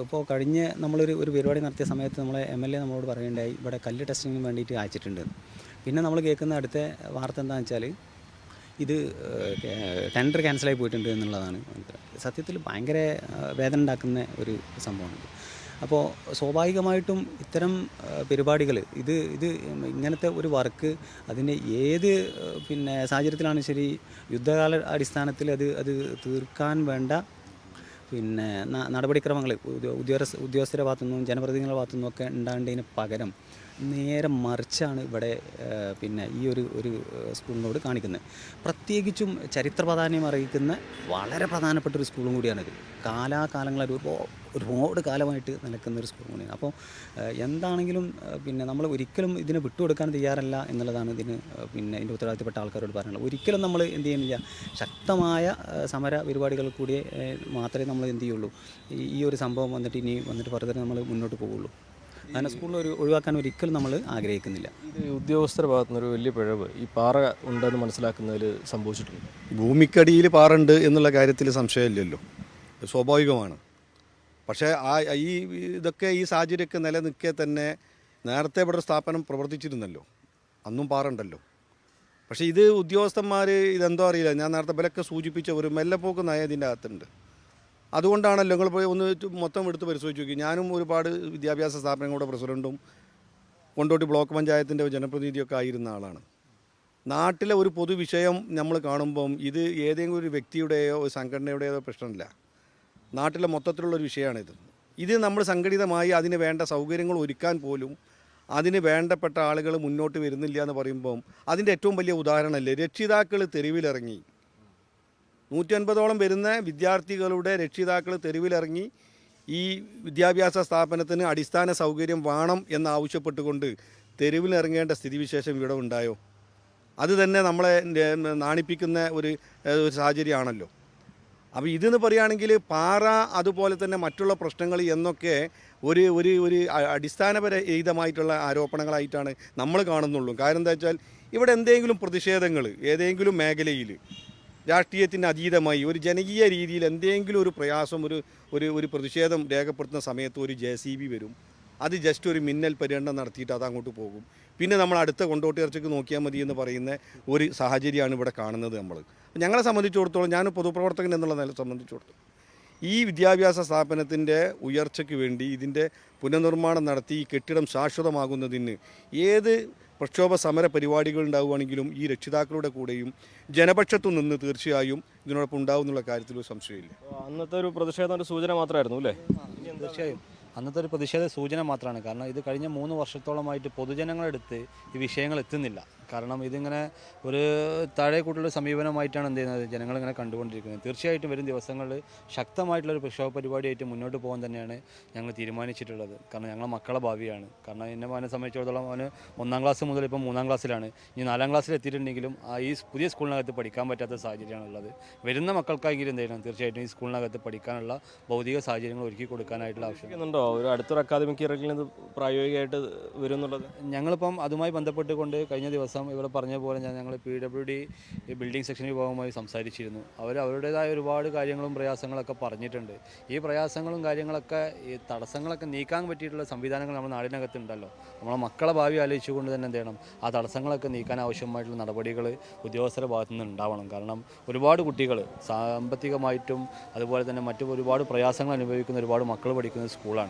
ഇപ്പോൾ കഴിഞ്ഞ നമ്മളൊരു ഒരു പരിപാടി നടത്തിയ സമയത്ത് നമ്മളെ എം എൽ എ നമ്മളോട് പറയേണ്ടായി ഇവിടെ കല്ല് ടെസ്റ്റിങ്ങിന് വേണ്ടിയിട്ട് അയച്ചിട്ടുണ്ട്. പിന്നെ നമ്മൾ കേൾക്കുന്ന അടുത്ത വാർത്ത എന്താണെന്ന് വെച്ചാൽ ഇത് ടെൻഡർ ക്യാൻസലായി പോയിട്ടുണ്ട് എന്നുള്ളതാണ്. സത്യത്തിൽ ഭയങ്കര വേദന ഉണ്ടാക്കുന്ന ഒരു സംഭവമാണ്. അപ്പോൾ സ്വാഭാവികമായിട്ടും ഇത്തരം പരിപാടികൾ ഇത് ഇത് ഇങ്ങനത്തെ ഒരു വർക്ക് അതിന്റെ ഏത് പിന്നെ സാഹചര്യത്തിലാണ് ശരി യുദ്ധകാല അടിസ്ഥാനത്തിൽ അത് അത് തീർക്കാൻ വേണ്ട പിന്നെ നടപടിക്രമങ്ങൾ ഉദ്യോ- ഉദ്യോഗസ്ഥ ഉദ്യോഗസ്ഥരുടെ ഭാഗത്തുനിന്നും ജനപ്രതിനിധികളുടെ ഭാഗത്തുനിന്നും ഒക്കെ ഉണ്ടാകേണ്ടതിന് പകരം നേരെ മറിച്ചാണ് ഇവിടെ പിന്നെ ഈ ഒരു ഒരു സ്കൂളിനോട് കാണിക്കുന്നത്. പ്രത്യേകിച്ചും ചരിത്ര പ്രാധാന്യം അറിയിക്കുന്ന വളരെ പ്രധാനപ്പെട്ട ഒരു സ്കൂളും കൂടിയാണിത്. കാലാകാലങ്ങളായിട്ട് ഒരുപാട് കാലമായിട്ട് നിലക്കുന്ന ഒരു സ്കൂൾ കൂടിയാണ്. അപ്പോൾ എന്താണെങ്കിലും പിന്നെ നമ്മൾ ഒരിക്കലും ഇതിനെ വിട്ടുകൊടുക്കാൻ തയ്യാറല്ല എന്നുള്ളതാണ് ഇതിന് പിന്നെ ഇതിന്റെ ഉത്തരവാദിത്തപ്പെട്ട ആൾക്കാരോട് പറയാനുള്ളത്. ഒരിക്കലും നമ്മൾ എന്ത് ചെയ്യുന്നില്ല. ശക്തമായ സമര പരിപാടികൾ കൂടി മാത്രമേ നമ്മൾ എന്ത് ചെയ്യുള്ളൂ. ഈ ഒരു സംഭവം വന്നിട്ട് ഇനി വന്നിട്ട് ഫർദർ നമ്മൾ മുന്നോട്ട് പോവുള്ളൂ. അങ്ങനെ സ്കൂളിൽ ഒരു ഒഴിവാക്കാൻ ഒരിക്കലും നമ്മൾ ആഗ്രഹിക്കുന്നില്ല. ഇത് ഉദ്യോഗസ്ഥരുടെ ഭാഗത്തുനിന്ന് ഒരു വലിയ പിഴവ് ഈ പാറ ഉണ്ടെന്ന് മനസ്സിലാക്കുന്നതിൽ സംഭവിച്ചിട്ടുണ്ട്. ഭൂമിക്കടിയിൽ പാറുണ്ട് എന്നുള്ള കാര്യത്തിൽ സംശയമില്ലല്ലോ. സ്വാഭാവികമാണ്. പക്ഷേ ആ ഈ ഇതൊക്കെ ഈ സാഹചര്യമൊക്കെ നിലനിൽക്കെ തന്നെ നേരത്തെ ഇവിടെ ഒരു സ്ഥാപനം പ്രവർത്തിച്ചിരുന്നല്ലോ. അന്നും പാറുണ്ടല്ലോ. പക്ഷേ ഇത് ഉദ്യോഗസ്ഥന്മാർ ഇതെന്തോ അറിയില്ല. ഞാൻ നേരത്തെ ബലൊക്കെ സൂചിപ്പിച്ച ഒരു മെല്ലെപ്പോക്ക് നയം ഇതിന്റെ അകത്തുണ്ട്. അതുകൊണ്ടാണല്ലോ നിങ്ങൾ പോയി ഒന്ന് മൊത്തം എടുത്ത് പരിശോധിച്ച് നോക്കി. ഞാനും ഒരുപാട് വിദ്യാഭ്യാസ സ്ഥാപനങ്ങളുടെ പ്രസിഡന്റും കൊണ്ടോട്ടി ബ്ലോക്ക് പഞ്ചായത്തിന്റെ ജനപ്രതിനിധിയൊക്കെ ആയിരുന്ന ആളാണ്. നാട്ടിലെ ഒരു പൊതുവിഷയം നമ്മൾ കാണുമ്പം ഇത് ഏതെങ്കിലും ഒരു വ്യക്തിയുടെയോ ഒരു സംഘടനയുടെയോ പ്രശ്നമില്ല. നാട്ടിലെ മൊത്തത്തിലുള്ളൊരു വിഷയമാണിത്. ഇത് നമ്മൾ സംഘടിതമായി അതിന് വേണ്ട സൗകര്യങ്ങൾ ഒരുക്കാൻ പോലും അതിന് വേണ്ടപ്പെട്ട ആളുകൾ മുന്നോട്ട് വരുന്നില്ല എന്ന് പറയുമ്പം അതിന്റെ ഏറ്റവും വലിയ ഉദാഹരണമല്ലേ? രക്ഷിതാക്കൾ തെരുവിലിറങ്ങി. നൂറ്റി അൻപതോളം വരുന്ന വിദ്യാർത്ഥികളുടെ രക്ഷിതാക്കൾ തെരുവിലിറങ്ങി ഈ വിദ്യാഭ്യാസ സ്ഥാപനത്തിന് അടിസ്ഥാന സൗകര്യം വേണം എന്നാവശ്യപ്പെട്ടുകൊണ്ട് തെരുവിലിറങ്ങേണ്ട സ്ഥിതിവിശേഷം ഇവിടെ ഉണ്ടായോ? അത് തന്നെ നമ്മളെ നാണിപ്പിക്കുന്ന ഒരു സാഹചര്യമാണല്ലോ. അപ്പോൾ ഇതെന്ന് പറയുകയാണെങ്കിൽ പാറ അതുപോലെ തന്നെ മറ്റുള്ള പ്രശ്നങ്ങൾ എന്നൊക്കെ ഒരു ഒരു ഒരു അടിസ്ഥാനപരഹിതമായിട്ടുള്ള ആരോപണങ്ങളായിട്ടാണ് നമ്മൾ കാണുന്നുള്ളൂ. കാരണം എന്താ വെച്ചാൽ ഇവിടെ എന്തെങ്കിലും പ്രതിഷേധങ്ങൾ ഏതെങ്കിലും മേഖലയിൽ രാഷ്ട്രീയത്തിന് അതീതമായി ഒരു ജനകീയ രീതിയിൽ എന്തെങ്കിലും ഒരു പ്രയാസം ഒരു ഒരു ഒരു പ്രതിഷേധം രേഖപ്പെടുത്തുന്ന സമയത്ത് ഒരു ജെ സി ബി വരും. അത് ജസ്റ്റ് ഒരു മിന്നൽ പര്യടനം നടത്തിയിട്ട് അത് അങ്ങോട്ട് പോകും. പിന്നെ നമ്മൾ അടുത്ത കൊണ്ടോട്ടിയർച്ചയ്ക്ക് നോക്കിയാൽ മതി എന്ന് പറയുന്ന ഒരു സാഹചര്യമാണ് ഇവിടെ കാണുന്നത് നമ്മൾ. ഞങ്ങളെ സംബന്ധിച്ചിടത്തോളം ഞാൻ പൊതുപ്രവർത്തകൻ എന്നുള്ള നില സംബന്ധിച്ചിടത്തോളം ഈ വിദ്യാഭ്യാസ സ്ഥാപനത്തിന്റെ ഉയർച്ചയ്ക്ക് വേണ്ടി ഇതിന്റെ പുനർനിർമ്മാണം നടത്തി ഈ കെട്ടിടം ശാശ്വതമാകുന്നതിന് ഏത് പ്രക്ഷോഭ സമര പരിപാടികൾ ഉണ്ടാവുകയാണെങ്കിലും ഈ രക്ഷിതാക്കളുടെ കൂടെയും ജനപക്ഷത്തു നിന്ന് തീർച്ചയായും ഇതിനോടൊപ്പം ഉണ്ടാവും എന്നുള്ള കാര്യത്തിൽ ഒരു സംശയമില്ല. അന്നത്തെ ഒരു പ്രതിഷേധം ഒരു സൂചന മാത്രമായിരുന്നു അല്ലേ? തീർച്ചയായും. അന്നത്തെ ഒരു പ്രതിഷേധ സൂചന മാത്രമാണ്. കാരണം ഇത് കഴിഞ്ഞ മൂന്ന് വർഷത്തോളമായിട്ട് പൊതുജനങ്ങളെടുത്ത് ഈ വിഷയങ്ങൾ എത്തുന്നില്ല. കാരണം ഇതിങ്ങനെ ഒരു താഴെ കൂട്ടുള്ള സമീപനമായിട്ടാണ് എന്ത് ചെയ്യുന്നത്? ജനങ്ങളിങ്ങനെ കണ്ടുകൊണ്ടിരിക്കുന്നത്. തീർച്ചയായിട്ടും വരും ദിവസങ്ങളിൽ ശക്തമായിട്ടുള്ള ഒരു പ്രക്ഷോഭ പരിപാടിയായിട്ട് മുന്നോട്ട് പോകാൻ തന്നെയാണ് ഞങ്ങൾ തീരുമാനിച്ചിട്ടുള്ളത്. കാരണം ഞങ്ങളെ മക്കളെ ഭാവിയാണ്. കാരണം എന്നെ മോനെ സംബന്ധിച്ചിടത്തോളം അവന് ഒന്നാം ക്ലാസ് മുതൽ ഇപ്പം മൂന്നാം ക്ലാസ്സിലാണ്. ഇനി നാലാം ക്ലാസ്സിൽ എത്തിയിട്ടുണ്ടെങ്കിലും ഈ പുതിയ സ്കൂളിനകത്ത് പഠിക്കാൻ പറ്റാത്ത സാഹചര്യമാണുള്ളത് വരുന്ന മക്കൾക്കായെങ്കിലും എന്ത് ചെയ്യണം? തീർച്ചയായിട്ടും ഈ സ്കൂളിനകത്ത് പഠിക്കാനുള്ള ഭൗതിക സാഹചര്യങ്ങൾ ഒരുക്കി കൊടുക്കാനായിട്ടുള്ള ആവശ്യം ഉണ്ടോ ഒരു അടുത്തൊരു അക്കാദമിക് ഇയറിൽ പ്രായോഗികമായിട്ട് വരും എന്നുള്ളത് ഞങ്ങളിപ്പം അതുമായി ബന്ധപ്പെട്ടുകൊണ്ട് കഴിഞ്ഞ ദിവസം ഇവിടെ പറഞ്ഞ പോലെ ഞാൻ ഞങ്ങൾ P W D building section വിഭാഗവുമായി സംസാരിച്ചിരുന്നു. അവർ അവരുടേതായ ഒരുപാട് കാര്യങ്ങളും പ്രയാസങ്ങളൊക്കെ പറഞ്ഞിട്ടുണ്ട്. ഈ പ്രയാസങ്ങളും കാര്യങ്ങളൊക്കെ ഈ തടസ്സങ്ങളൊക്കെ നീക്കാൻ പറ്റിയിട്ടുള്ള സംവിധാനങ്ങൾ നമ്മുടെ നാടിനകത്തുണ്ടല്ലോ. നമ്മളെ മക്കളെ ഭാവി ആലോചിച്ചുകൊണ്ട് തന്നെ എന്ത് ചെയ്യണം? ആ തടസ്സങ്ങളൊക്കെ നീക്കാൻ ആവശ്യമായിട്ടുള്ള നടപടികൾ ഉദ്യോഗസ്ഥരുടെ ഭാഗത്തു നിന്ന് ഉണ്ടാവണം. കാരണം ഒരുപാട് കുട്ടികൾ സാമ്പത്തികമായിട്ടും അതുപോലെ തന്നെ മറ്റു ഒരുപാട് പ്രയാസങ്ങൾ അനുഭവിക്കുന്ന ഒരുപാട് മക്കൾ പഠിക്കുന്ന സ്കൂളാണ്.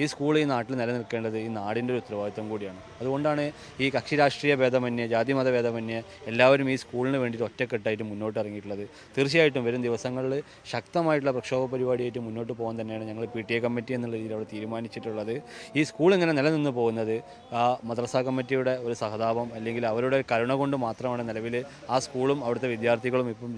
ഈ സ്കൂൾ ഈ നാട്ടിൽ നിലനിൽക്കേണ്ടത് ഈ നാടിന്റെ ഒരു ഉത്തരവാദിത്വം കൂടിയാണ്. അതുകൊണ്ടാണ് ഈ കക്ഷി രാഷ്ട്രീയ ഭേദമന്യേ ജാതിമത ഭേദമന്യേ എല്ലാവരും ഈ സ്കൂളിന് വേണ്ടിയിട്ട് ഒറ്റക്കെട്ടായിട്ട് മുന്നോട്ട് ഇറങ്ങിയിട്ടുള്ളത്. തീർച്ചയായിട്ടും വരും ദിവസങ്ങളിൽ ശക്തമായിട്ടുള്ള പ്രക്ഷോഭ പരിപാടിയായിട്ട് മുന്നോട്ട് പോകാൻ തന്നെയാണ് ഞങ്ങൾ പി ടി എ കമ്മിറ്റി എന്നുള്ള രീതിയിൽ അവിടെ തീരുമാനിച്ചിട്ടുള്ളത്. ഈ സ്കൂൾ ഇങ്ങനെ നിലനിന്ന് പോകുന്നത് ആ മദ്രസ കമ്മിറ്റിയുടെ ഒരു സഹതാപം അല്ലെങ്കിൽ അവരുടെ കരുണ കൊണ്ട് മാത്രമാണ് നിലവിൽ ആ സ്കൂളും അവിടുത്തെ വിദ്യാർത്ഥികളും ഇപ്പം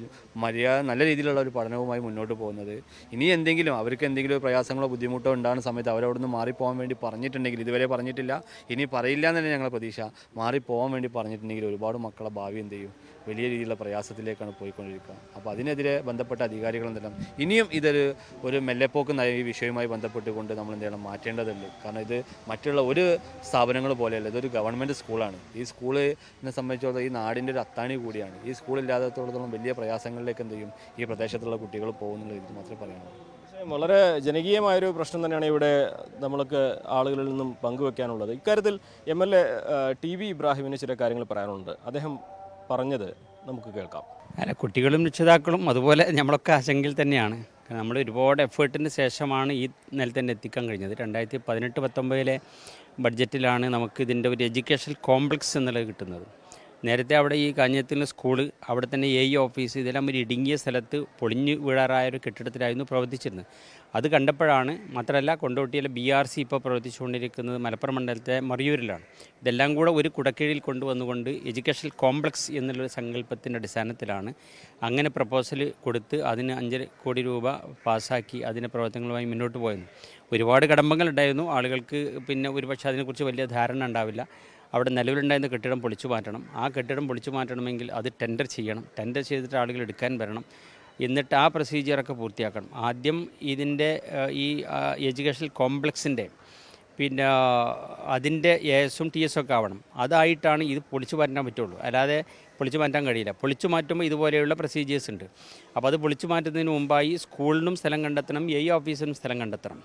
മര്യാദ നല്ല രീതിയിലുള്ള ഒരു പഠനവുമായി മുന്നോട്ട് പോകുന്നത്. ഇനി എന്തെങ്കിലും അവർക്ക് എന്തെങ്കിലും പ്രയാസങ്ങളോ ബുദ്ധിമുട്ടോ ഉണ്ടാകുന്ന സമയത്ത് അവരവിടെ നിന്ന് മാറിപ്പോകാൻ വേണ്ടി പറഞ്ഞിട്ടുണ്ടെങ്കിൽ ഇതുവരെ പറഞ്ഞിട്ടില്ല. ഇനി പറയില്ല എന്നല്ല ഞങ്ങളെ പ്രതീക്ഷ. മാറിപ്പോകാൻ വേണ്ടി പറഞ്ഞിട്ടുണ്ടെങ്കിൽ ഒരുപാട് മക്കളെ ഭാവി എന്ത് ചെയ്യും? വലിയ രീതിയിലുള്ള പ്രയാസത്തിലേക്കാണ് പോയിക്കൊണ്ടിരിക്കുക. അപ്പോൾ അതിനെതിരെ ബന്ധപ്പെട്ട അധികാരികൾ എന്തെല്ലാം? ഇനിയും ഇതൊരു ഒരു മെല്ലെപ്പോക്ക് നയ വിഷയവുമായി ബന്ധപ്പെട്ടുകൊണ്ട് നമ്മൾ എന്തെങ്കിലും മാറ്റേണ്ടതുണ്ട്. കാരണം ഇത് മറ്റുള്ള ഒരു സ്ഥാപനങ്ങൾ പോലെയല്ല ഇതൊരു ഗവൺമെന്റ് സ്കൂളാണ്. ഈ സ്കൂളിനെ സംബന്ധിച്ചിടത്തോളം ഈ നാടിന്റെ ഒരു അത്താണി കൂടിയാണ്. ഈ സ്കൂളില്ലാത്തത്തോളം വലിയ പ്രയാസങ്ങളിലേക്ക് എന്ത് ചെയ്യും? ഈ പ്രദേശത്തുള്ള കുട്ടികൾ പോകുന്നുള്ള ഇത് മാത്രമേ പറയാനുള്ളൂ. വളരെ ജനകീയമായൊരു പ്രശ്നം തന്നെയാണ് ഇവിടെ നമ്മൾക്ക് ആളുകളിൽ നിന്നും പങ്കുവെക്കാനുള്ളത്. ഇക്കാര്യത്തിൽ M L A T V ഇബ്രാഹിമിന് ചില കാര്യങ്ങൾ പറയാനുണ്ട്. അദ്ദേഹം പറഞ്ഞത് നമുക്ക് കേൾക്കാം. അല്ല കുട്ടികളും രക്ഷിതാക്കളും അതുപോലെ നമ്മളൊക്കെ ആശങ്കയിൽ തന്നെയാണ്. നമ്മൾ ഒരുപാട് എഫേർട്ടിന് ശേഷമാണ് ഈ നില തന്നെ എത്തിക്കാൻ കഴിഞ്ഞത്. രണ്ടായിരത്തി പതിനെട്ട് പത്തൊമ്പതിലെ ബഡ്ജറ്റിലാണ് നമുക്ക് ഇതിന്റെ ഒരു എഡ്യൂക്കേഷൻ കോംപ്ലക്സ് എന്നുള്ളത് കിട്ടുന്നത്. നേരത്തെ അവിടെ ഈ കാഞ്ഞത്തിന് സ്കൂൾ അവിടെ തന്നെ എ ഓഫീസ് ഇതെല്ലാം ഒരു ഇടുങ്ങിയ സ്ഥലത്ത് പൊളിഞ്ഞു വീഴാറായ ഒരു കെട്ടിടത്തിലായിരുന്നു പ്രവർത്തിച്ചിരുന്നത്. അത് കണ്ടപ്പോഴാണ് മാത്രമല്ല കൊണ്ടോട്ടിയിലെ ബി ആർ സി ഇപ്പോൾ പ്രവർത്തിച്ചുകൊണ്ടിരിക്കുന്നത് മലപ്പുറം മണ്ഡലത്തെ മറിയൂരിലാണ്. ഇതെല്ലാം കൂടെ ഒരു കുടക്കീഴിൽ കൊണ്ടുവന്നുകൊണ്ട് എഡ്യൂക്കേഷൻ കോംപ്ലക്സ് എന്നുള്ളൊരു സങ്കല്പത്തിന്റെ അടിസ്ഥാനത്തിലാണ് അങ്ങനെ പ്രപ്പോസൽ കൊടുത്ത് അതിന് അഞ്ചര കോടി രൂപ പാസ്സാക്കി അതിന്റെ പ്രവർത്തനങ്ങളുമായി മുന്നോട്ട് പോയത്. ഒരുപാട് കടമ്പങ്ങളുണ്ടായിരുന്നു ആളുകൾക്ക് പിന്നെ ഒരുപക്ഷെ അതിനെക്കുറിച്ച് വലിയ ധാരണ ഉണ്ടാവില്ല. അവിടെ നിലവിലുണ്ടായിരുന്ന കെട്ടിടം പൊളിച്ചു മാറ്റണം. ആ കെട്ടിടം പൊളിച്ചു മാറ്റണമെങ്കിൽ അത് ടെൻഡർ ചെയ്യണം. ടെൻഡർ ചെയ്തിട്ട് ആളുകൾ എടുക്കാൻ വരണം. എന്നിട്ട് ആ പ്രൊസീജിയറൊക്കെ പൂർത്തിയാക്കണം. ആദ്യം ഇതിന്റെ ഈ എഡ്യൂക്കേഷൻ കോംപ്ലക്സിന്റെ പിന്നെ അതിന്റെ എ എസും ടി എസും ഒക്കെ ആവണം. അതായിട്ടാണ് ഇത് പൊളിച്ചു മാറ്റാൻ പറ്റുള്ളൂ. അല്ലാതെ പൊളിച്ചു മാറ്റാൻ കഴിയില്ല. പൊളിച്ചു മാറ്റുമ്പോൾ ഇതുപോലെയുള്ള പ്രൊസീജിയേഴ്സ് ഉണ്ട്. അപ്പോൾ അത് പൊളിച്ചു മാറ്റുന്നതിന് മുമ്പായി സ്കൂളിനും സ്ഥലം കണ്ടെത്തണം എ ഓഫീസിനും സ്ഥലം കണ്ടെത്തണം.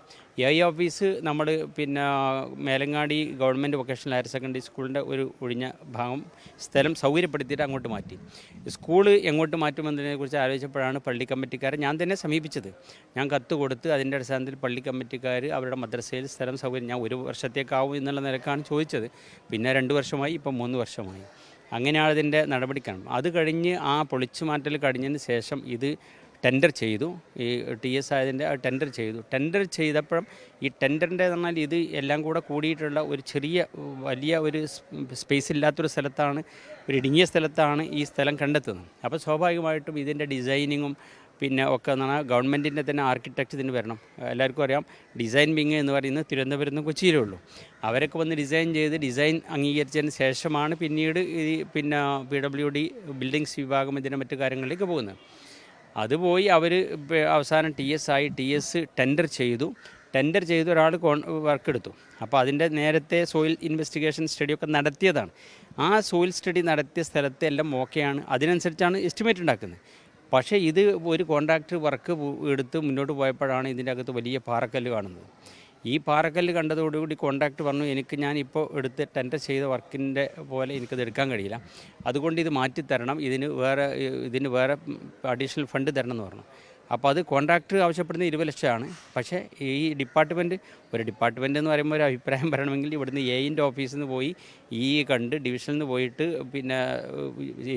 എ ഓഫീസ് നമ്മൾ പിന്നെ Melangadi government vocational higher secondary സ്കൂളിന്റെ ഒരു ഒഴിഞ്ഞ ഭാഗം സ്ഥലം സൗകര്യപ്പെടുത്തിയിട്ട് അങ്ങോട്ട് മാറ്റി. സ്കൂൾ എങ്ങോട്ട് മാറ്റുമെന്നതിനെക്കുറിച്ച് ആലോചിച്ചപ്പോഴാണ് പള്ളി കമ്മിറ്റിക്കാരെ ഞാൻ തന്നെ സമീപിച്ചത്. ഞാൻ കത്ത് കൊടുത്ത് അതിന്റെ അടിസ്ഥാനത്തിൽ പള്ളി കമ്മിറ്റിക്കാർ അവരുടെ മദ്രസയിൽ സ്ഥലം സൗകര്യം ഞാൻ ഒരു വർഷത്തേക്കാവും എന്നുള്ള നിലക്കാണ് ചോദിച്ചത്. പിന്നെ രണ്ട് വർഷമായി ഇപ്പം മൂന്ന് വർഷമായി. അങ്ങനെയാണ് ഇതിന്റെ നടപടിക്രമം അത് കഴിഞ്ഞ് ആ പൊളിച്ചു മാറ്റൽ കഴിഞ്ഞതിന് ശേഷം ഇത് ടെൻഡർ ചെയ്തു. ഈ ടി എസ് ആയതിന്റെ ടെൻഡർ ചെയ്തു. ടെൻഡർ ചെയ്തപ്പോഴും ഈ ടെൻഡറിന്റെ പറഞ്ഞാൽ ഇത് എല്ലാം കൂടെ കൂടിയിട്ടുള്ള ഒരു ചെറിയ വലിയ ഒരു സ്പേസ് ഇല്ലാത്തൊരു സ്ഥലത്താണ് ഒരു ഇടുങ്ങിയ സ്ഥലത്താണ് ഈ സ്ഥലം കണ്ടെത്തുന്നത്. അപ്പോൾ സ്വാഭാവികമായിട്ടും ഇതിന്റെ ഡിസൈനിങ്ങും പിന്നെ ഒക്കെ എന്ന് പറഞ്ഞാൽ ഗവൺമെന്റിന്റെ തന്നെ ആർക്കിടെക്ട് ഇതിന് വരണം. എല്ലാവർക്കും അറിയാം ഡിസൈൻ വിങ് എന്ന് പറയുന്നത് തിരുവനന്തപുരത്ത് കൊച്ചിയിലേ ഉള്ളൂ. അവരൊക്കെ വന്ന് ഡിസൈൻ ചെയ്ത് ഡിസൈൻ അംഗീകരിച്ചതിന് ശേഷമാണ് പിന്നീട് ഈ പിന്നെ പി ഡബ്ല്യു ഡി ബിൽഡിങ്സ് വിഭാഗം ഇതിന്റെ മറ്റു കാര്യങ്ങളിലേക്ക് പോകുന്നത്. അതുപോയി അവർ അവസാനം ടി എസ് ആയി ടി എസ് ടെൻഡർ ചെയ്തു. ടെൻഡർ ചെയ്ത് ഒരാൾ കോൺ വർക്ക് എടുത്തു. അപ്പോൾ അതിന്റെ നേരത്തെ സോയിൽ ഇൻവെസ്റ്റിഗേഷൻ സ്റ്റഡിയൊക്കെ നടത്തിയതാണ്. ആ സോയിൽ സ്റ്റഡി നടത്തിയ സ്ഥലത്തെ എല്ലാം ഓക്കെയാണ് അതിനനുസരിച്ചാണ് എസ്റ്റിമേറ്റ് ഉണ്ടാക്കുന്നത്. പക്ഷേ ഇത് ഒരു കോൺട്രാക്ട് വർക്ക് എടുത്ത് മുന്നോട്ട് പോയപ്പോഴാണ് ഇതിന്റെ അകത്ത് വലിയ പാറക്കല്ല് കാണുന്നത്. ഈ പാറക്കല്ല് കണ്ടതോടുകൂടി കോൺട്രാക്ട് പറഞ്ഞു എനിക്ക് ഞാൻ ഇപ്പോൾ എടുത്ത് ടെൻഡർ ചെയ്ത വർക്കിന്റെ പോലെ എനിക്കത് എടുക്കാൻ കഴിയില്ല. അതുകൊണ്ട് ഇത് മാറ്റിത്തരണം. ഇതിന് വേറെ ഇതിന് വേറെ അഡീഷണൽ ഫണ്ട് തരണം എന്ന് പറഞ്ഞു. അപ്പോൾ അത് കോൺട്രാക്ടർ ആവശ്യപ്പെടുന്ന ഇരുപത് ലക്ഷമാണ്. പക്ഷേ ഈ ഡിപ്പാർട്ട്മെന്റ് ഒരു ഡിപ്പാർട്ട്മെന്റ് എന്ന് പറയുമ്പോൾ ഒരു അഭിപ്രായം പറയണമെങ്കിൽ ഇവിടുന്ന് എയിന്റെ ഓഫീസിൽ നിന്ന് പോയി ഇ കണ്ട് ഡിവിഷനിൽ നിന്ന് പോയിട്ട് പിന്നെ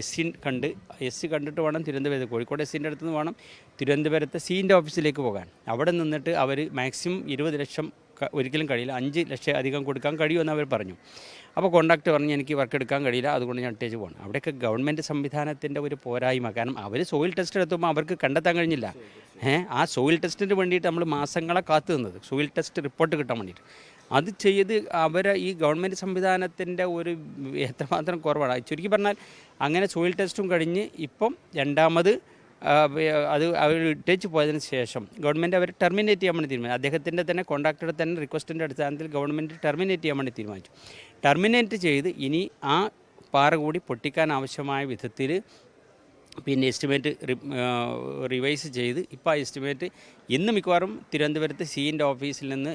എസ് സി കണ്ട് എസ് സി കണ്ടിട്ട് വേണം തിരുവനന്തപുരത്ത് കോഴിക്കോട് എസ് സിന്റെ അടുത്ത് നിന്ന് വേണം തിരുവനന്തപുരത്തെ സീന്റെ ഓഫീസിലേക്ക് പോകാൻ. അവിടെ നിന്നിട്ട് അവർ മാക്സിമം ഇരുപത് ലക്ഷം ഒരിക്കലും കഴിയില്ല. അഞ്ച് ലക്ഷം അധികം കൊടുക്കാൻ കഴിയുമെന്ന് അവർ പറഞ്ഞു. അപ്പോൾ കോണ്ടാക്ട് പറഞ്ഞ് എനിക്ക് വർക്ക് എടുക്കാൻ കഴിയില്ല അതുകൊണ്ട് ഞാൻ ഇട്ടേച്ച് പോകണം അവിടെയൊക്കെ ഗവൺമെന്റ് സംവിധാനത്തിന്റെ ഒരു പോരായ്മ. കാരണം അവർ സോയിൽ ടെസ്റ്റ് എടുത്തുമ്പോൾ അവർക്ക് കണ്ടെത്താൻ കഴിഞ്ഞില്ല. ഏഹ് ആ സോയിൽ ടെസ്റ്റിന് വേണ്ടിയിട്ട് നമ്മൾ മാസങ്ങളെ കാത്തു നിന്നത്. സോയിൽ ടെസ്റ്റ് റിപ്പോർട്ട് കിട്ടാൻ വേണ്ടിയിട്ട്. അത് ചെയ്ത് അവരെ ഈ ഗവൺമെന്റ് സംവിധാനത്തിന്റെ ഒരു എത്രമാത്രം കുറവാണ്. ചുരുക്കി പറഞ്ഞാൽ അങ്ങനെ സോയിൽ ടെസ്റ്റും കഴിഞ്ഞ് ഇപ്പം രണ്ടാമത് അത് അവർ ഇട്ടേച്ച് പോയതിന് ശേഷം ഗവൺമെന്റ് അവർ ടെർമിനേറ്റ് ചെയ്യാൻ വേണ്ടി തീരുമാനിച്ചു. അദ്ദേഹത്തിന്റെ തന്നെ കോൺട്രാക്ടറുടെ തന്നെ റിക്വസ്റ്റിന്റെ അടിസ്ഥാനത്തിൽ ഗവൺമെന്റ് ടെർമിനേറ്റ് ചെയ്യാൻ വേണ്ടി തീരുമാനിച്ചു. ടെർമിനേറ്റ് ചെയ്ത് ഇനി ആ പാറ കൂടി പൊട്ടിക്കാൻ ആവശ്യമായ വിധത്തിൽ പിന്നെ എസ്റ്റിമേറ്റ് റിവൈസ് ചെയ്ത് ഇപ്പോൾ ആ എസ്റ്റിമേറ്റ് ഇന്ന് മിക്കവാറും തിരുവനന്തപുരത്ത് സീന്റെ ഓഫീസിൽ നിന്ന്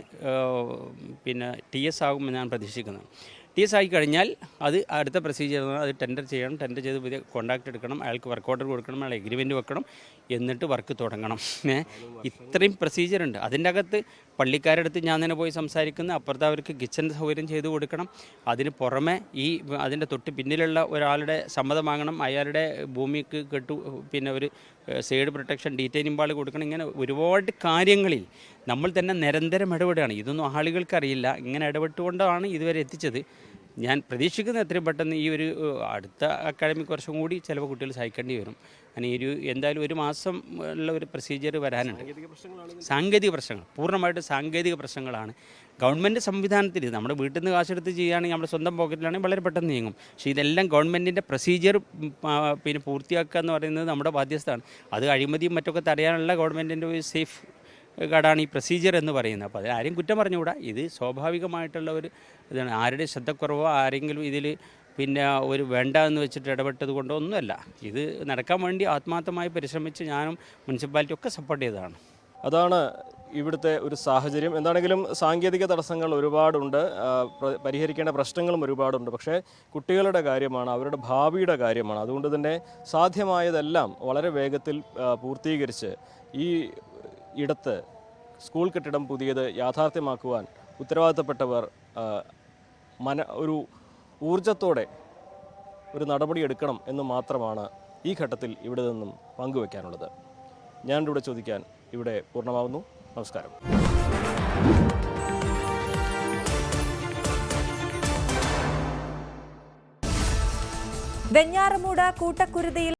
പിന്നെ ടി എസ് ആകുമെന്ന് ഞാൻ പ്രതീക്ഷിക്കുന്നത്. ടി എസ് ആയി കഴിഞ്ഞാൽ അത് അടുത്ത പ്രൊസീജിയർ അത് ടെൻഡർ ചെയ്യണം. ടെൻഡർ ചെയ്ത് പുതിയ കോൺട്രാക്ട് എടുക്കണം. അയാൾക്ക് വർക്ക് ഓർഡർ കൊടുക്കണം. അയാൾ എഗ്രിമെന്റ് വെക്കണം. എന്നിട്ട് വർക്ക് തുടങ്ങണം. ഇത്രയും പ്രൊസീജിയർ ഉണ്ട്. അതിന്റെ അകത്ത് പള്ളിക്കാരുടെ അടുത്ത് ഞാൻ തന്നെ പോയി സംസാരിക്കുന്ന. അപ്പുറത്ത് അവർക്ക് കിച്ചൺ സൗകര്യം ചെയ്തു കൊടുക്കണം. അതിന് പുറമെ ഈ അതിന്റെ തൊട്ട് പിന്നിലുള്ള ഒരാളുടെ സമ്മതം വാങ്ങണം. അയാളുടെ ഭൂമിക്ക് കെട്ടു പിന്നെ ഒരു സൈഡ് പ്രൊട്ടക്ഷൻ ഡീറ്റെയിലിംഗ് ഇമ്പാൾ കൊടുക്കണം. ഇങ്ങനെ ഒരുപാട് കാര്യങ്ങളിൽ നമ്മൾ തന്നെ നിരന്തരം ഇടപെടുകയാണ്. ഇതൊന്നും ആളുകൾക്കറിയില്ല. ഇങ്ങനെ ഇടപെട്ടുകൊണ്ടാണ് ഇതുവരെ എത്തിച്ചത്. ഞാൻ പ്രതീക്ഷിക്കുന്നത് എത്രയും പെട്ടെന്ന് ഈ ഒരു അടുത്ത അക്കാഡമിക് വർഷം കൂടി ചിലപ്പോൾ കുട്ടികൾ സഹിക്കേണ്ടി വരും. അങ്ങനെ ഈ ഒരു എന്തായാലും ഒരു മാസം ഉള്ള ഒരു പ്രൊസീജിയർ വരാനുണ്ട്. സാങ്കേതിക പ്രശ്നങ്ങൾ. പൂർണമായിട്ട് സാങ്കേതിക പ്രശ്നങ്ങളാണ്. ഗവൺമെന്റ് സംവിധാനത്തിൽ നമ്മുടെ വീട്ടിൽ നിന്ന് കാശെടുത്ത് ചെയ്യുകയാണെങ്കിൽ നമ്മുടെ സ്വന്തം പോക്കറ്റിലാണെങ്കിൽ വളരെ പെട്ടെന്ന് നീങ്ങും. പക്ഷേ ഇതെല്ലാം ഗവൺമെന്റിന്റെ പ്രൊസീജിയർ പിന്നെ പൂർത്തിയാക്കുക എന്ന് പറയുന്നത് നമ്മുടെ ബാധ്യസ്ഥയാണ്. അത് അഴിമതിയും മറ്റൊക്കെ തടയാനുള്ള ഗവൺമെന്റിന്റെ ഒരു സേഫ് ഘടമാണ് ഈ പ്രൊസീജിയർ എന്ന് പറയുന്നത്. അപ്പോൾ അതിൽ ആരെയും കുറ്റം പറഞ്ഞുകൂടാ. ഇത് സ്വാഭാവികമായിട്ടുള്ള ഒരു ഇതാണ്. ആരുടെ ശ്രദ്ധക്കുറവോ ആരെങ്കിലും ഇതിൽ പിന്നെ ഒരു വേണ്ട എന്ന് വെച്ചിട്ട് ഇടപെട്ടത് കൊണ്ടോ ഒന്നുമല്ല. ഇത് നടക്കാൻ വേണ്ടി ആത്മാർത്ഥമായി പരിശ്രമിച്ച് ഞാനും മുനിസിപ്പാലിറ്റി ഒക്കെ സപ്പോർട്ട് ചെയ്തതാണ്. അതാണ് ഇവിടുത്തെ ഒരു സാഹചര്യം. എന്താണെങ്കിലും സാങ്കേതിക തടസ്സങ്ങൾ ഒരുപാടുണ്ട്. പരിഹരിക്കേണ്ട പ്രശ്നങ്ങളും ഒരുപാടുണ്ട്. പക്ഷേ കുട്ടികളുടെ കാര്യമാണ് അവരുടെ ഭാവിയുടെ കാര്യമാണ്. അതുകൊണ്ട് തന്നെ സാധ്യമായതെല്ലാം വളരെ വേഗത്തിൽ പൂർത്തീകരിച്ച് ഈ ഇടത്ത് സ്കൂൾ കെട്ടിടം പുതിയത് യാഥാർത്ഥ്യമാക്കുവാൻ ഉത്തരവാദിത്തപ്പെട്ടവർ മന ഒരു ഊർജത്തോടെ ഒരു നടപടി എടുക്കണം എന്ന് മാത്രമാണ് ഈ ഘട്ടത്തിൽ ഇവിടെ നിന്നും പങ്കുവെക്കാനുള്ളത്. ഞാൻ ഇവിടെ ചോദിക്കാൻ ഇവിടെ പൂർണമാവുന്നു. നമസ്കാരം. വെഞ്ഞാറമൂട് കൂട്ടക്കുരുതിയിൽ